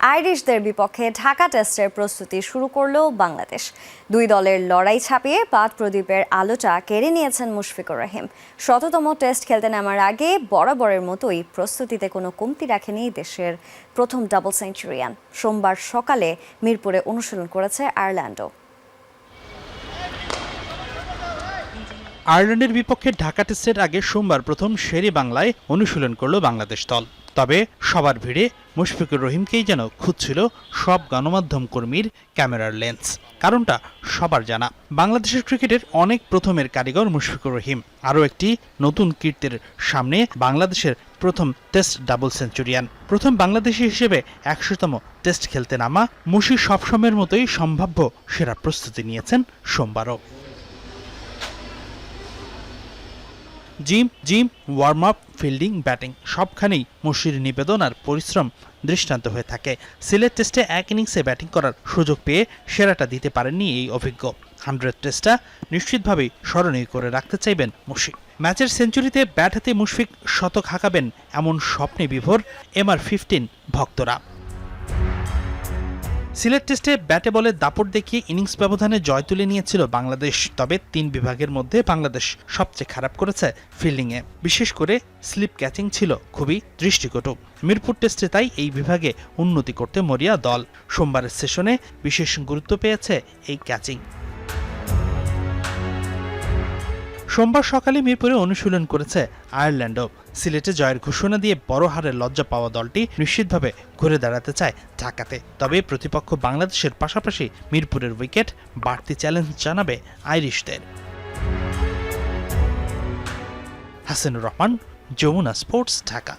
আইরিশদের বিপক্ষে ঢাকা টেস্টের প্রস্তুতি শুরু করল বাংলাদেশ। দুই দলের লড়াই ছাপিয়ে পাত প্রদীপের আলোটা কেড়ে নিয়েছেন মুশফিকুর রহিম। শততম টেস্ট খেলতে নামার আগে বরাবরের মতোই প্রস্তুতিতে কোনো কমতি রাখেনি দেশের প্রথম ডাবল সেঞ্চুরিয়ান। সোমবার সকালে মিরপুরে অনুশীলন করেছে আয়ারল্যান্ডও। আয়ারল্যান্ডের বিপক্ষে ঢাকা টেস্টের আগে সোমবার প্রথম শেরি বাংলায় অনুশীলন করল বাংলাদেশ দল। তবে সবার ভিড়ে মুশফিকুর রহিমকেই যেন খুঁজছিল সব গণমাধ্যম কর্মীর ক্যামেরার লেন্স। কারণটা সবার জানা। বাংলাদেশের ক্রিকেটের অনেক প্রথমের কারিগর মুশফিকুর রহিম। আরও একটি নতুন কীর্তির সামনে বাংলাদেশের প্রথম টেস্ট ডাবল সেঞ্চুরিয়ান। প্রথম বাংলাদেশি হিসেবে একশোতম টেস্ট খেলতে নামা মুশি সবসময়ের মতোই সম্ভাব্য সেরা প্রস্তুতি নিয়েছেন সোমবারও। Gym gym warm up fielding batting সবখানেই মুশির নিবেদন আর পরিশ্রম দৃষ্টান্ত হয়ে থাকে। সিলেট টেস্টে এক ইনিংসে ব্যাটিং করার সুযোগ পেয়ে সেরাটা দিতে পারেননি এই অভিজ্ঞ। হান্ড্রেড টেস্টটা নিশ্চিতভাবেই স্মরণীয় করে রাখতে চাইবেন মুশিক ম্যাচের সেঞ্চুরিতে ব্যাট হাতে মুশফিক শতক হাঁকাবেন এমন স্বপ্নে বিভোর এমআর ফিফটিন ভক্তরা। সিলেট টেস্টে ব্যাটে বলে দাপট দেখিয়ে ইনিংস ব্যবধানে জয় তুলে নিয়েছিল বাংলাদেশ, তবে তিন বিভাগের মধ্যে বাংলাদেশ সবচেয়ে খারাপ করেছে ফিল্ডিংয়ে। বিশেষ করে স্লিপ ক্যাচিং ছিল খুবই দৃষ্টিকটু। মিরপুর টেস্টে তাই এই বিভাগে উন্নতি করতে মরিয়া দল। সোমবারের সেশনে বিশেষ গুরুত্ব পেয়েছে এই ক্যাচিং। সোমবার সকালে মিরপুরে অনুশীলন করেছে আয়ারল্যান্ডও। সিলেটে জয়ের ঘোষণা দিয়ে বড় হারে লজ্জা পাওয়া দলটি নিশ্চিতভাবে ঘুরে দাঁড়াতে চায় ঢাকাতে। তবে প্রতিপক্ষ বাংলাদেশের পাশাপাশি মিরপুরের উইকেট বাড়তি চ্যালেঞ্জ জানাবে আইরিশদের। হাসানুর রহমান, যমুনা স্পোর্টস, ঢাকা।